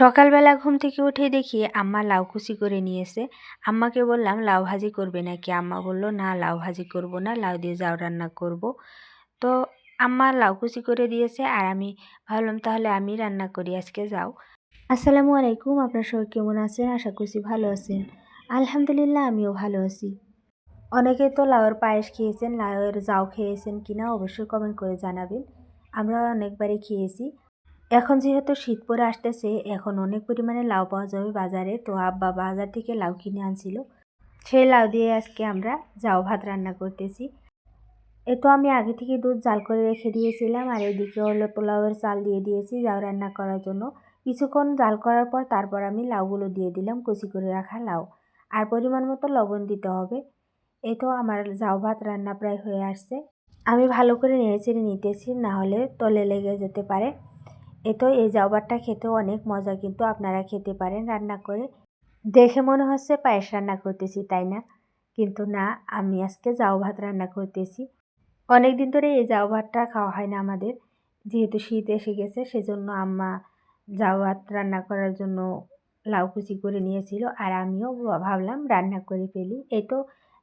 সকালবেলা ঘুম থেকে উঠে দেখি আম্মা লাউ কুচি করে নিয়েছে আম্মাকে বললাম, লাউ ভাজি করবে নাকি? আম্মা বলল, না, লাউ ভাজি করব না, লাউ দিয়ে যাও রান্না করব। তো আম্মা লাউ কুচি করে দিয়েছে আর আমি ভাবলাম, তাহলে আমি রান্না করি, আজকে যাও। আসসালামু আলাইকুম, আপনার সবাই কেমন আছেন? আশা করছি ভালো আছেন। আলহামদুলিল্লাহ, আমিও ভালো আছি। অনেকে তো লাউয়ের পায়েস খেয়েছেন, লাউয়ের জাউ খেয়েছেন কিনা অবশ্যই কমেন্ট করে জানাবেন। আমরা অনেকবারই খেয়েছি। এখন যেহেতু শীত পরে আসতেছে, এখন অনেক পরিমাণে লাউ পাওয়া যাবে বাজারে। তো আব্বা বাজার থেকে লাউ কিনে আনছিল। সেই লাউ দিয়ে আজকে আমরা জাউ ভাত রান্না করতেছি। এ তো আমি আগে থেকে দুধ জাল করে রেখে দিয়েছিলাম, আর এদিকে হলো পোলাওয়ের চাল দিয়ে দিয়েছি জাউ রান্না করার জন্য। কিছুক্ষণ জাল করার পর তারপর আমি লাউগুলো দিয়ে দিলাম, কুচি করে রাখা লাউ। আর পরিমাণ মতো লবণ দিতে হবে। এ তো আমার জাউ ভাত রান্না প্রায় হয়ে আসছে। আমি ভালো করে নেড়ে চেড়ে নিতেছি, না হলে তলে লেগে যেতে পারে। এ তো এই জাউবারটা খেতেও অনেক মজা, কিন্তু আপনারা খেতে পারেন রান্না করে। দেখে মনে হচ্ছে পায়েস রান্না করতেছি, তাই না? কিন্তু না, আমি আজকে জাউ ভাত রান্না করতেছি। অনেক দিন ধরে এই জাউ ভাতটা খাওয়া হয় না আমাদের। যেহেতু শীত এসে গেছে, সেজন্য আম্মা জাউ ভাত রান্না করার জন্য লাউ কুচি করে নিয়েছিল, আর আমিও ভাবলাম রান্না করে ফেলি। এই তো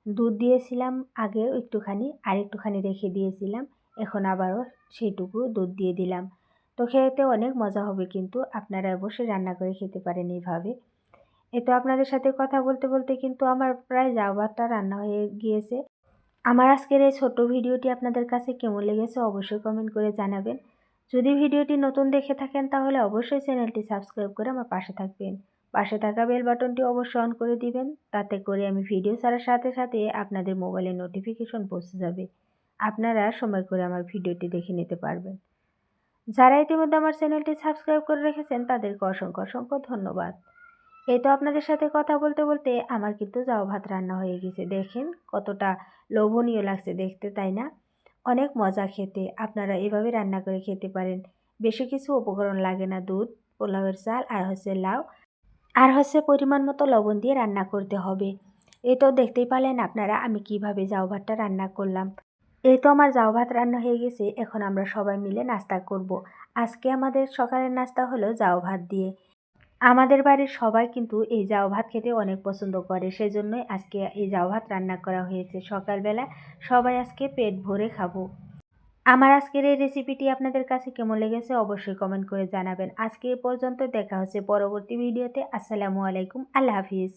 দুধ দিয়েছিলাম আগেও একটুখানি, আর একটুখানি রেখে দিয়েছিলাম, এখন আবারও সেইটুকু দুধ দিয়ে দিলাম। তো খেতে অনেক মজা হবে কিন্তু। আপনারা অবশ্যই রান্না করে খেতে পারেন এইভাবে। এ তো আপনাদের সাথে কথা বলতে বলতে কিন্তু আমার প্রায় যাও ভাতটা রান্না হয়ে গিয়েছে। আমার আজকের এই ছোট্ট ভিডিওটি আপনাদের কাছে কেমন লেগেছে অবশ্যই কমেন্ট করে জানাবেন। যদি ভিডিওটি নতুন দেখে থাকেন তাহলে অবশ্যই চ্যানেলটি সাবস্ক্রাইব করে আমার পাশে থাকবেন। পাশে থাকা বেল বাটনটি অবশ্যই অন করে দিবেন। তাতে করে আমি ভিডিও ছাড়ার সাথে সাথে আপনাদের মোবাইলে নোটিফিকেশন পৌঁছে যাবে। আপনারা সময় করে আমার ভিডিওটি দেখে নিতে পারবেন। যারা ইতিমধ্যে আমার চ্যানেলটি সাবস্ক্রাইব করে রেখেছেন, তাদেরকে অসংখ্য অসংখ্য ধন্যবাদ। এই তো আপনাদের সাথে কথা বলতে বলতে আমার কিন্তু যাও ভাত রান্না হয়ে গেছে। দেখেন কতটা লোভনীয় লাগছে দেখতে, তাই না? অনেক মজা খেতে, আপনারা এভাবে রান্না করে খেতে পারেন। বেশি কিছু উপকরণ লাগে না, দুধ, পোলাওয়ের চাল আর হচ্ছে লাউ। আর হচ্ছে পরিমাণ মতো লবণ দিয়ে রান্না করতে হবে। এই তো দেখতেই পারলেন আপনারা আমি কীভাবে যাও ভাতটা রান্না করলাম। এই তো আমার জাউ ভাত রান্না হয়ে গেছে, এখন আমরা সবাই মিলে নাস্তা করব। আজকে আমাদের সকালের নাস্তা হলো জাউ ভাত দিয়ে। আমাদের বাড়ির সবাই কিন্তু এই জাউ ভাত খেতে অনেক পছন্দ করে, সেজন্যই আজকে এই জাউ ভাত রান্না করা হয়েছে সকালবেলা। সবাই আজকে পেট ভরে খাব। আমার আজকের এই রেসিপিটি আপনাদের কাছে কেমন লেগেছে অবশ্যই কমেন্ট করে জানাবেন। আজকে এ পর্যন্ত দেখা হচ্ছে পরবর্তী ভিডিওতে আসসালামু আলাইকুম, আল্লাহ হাফিজ।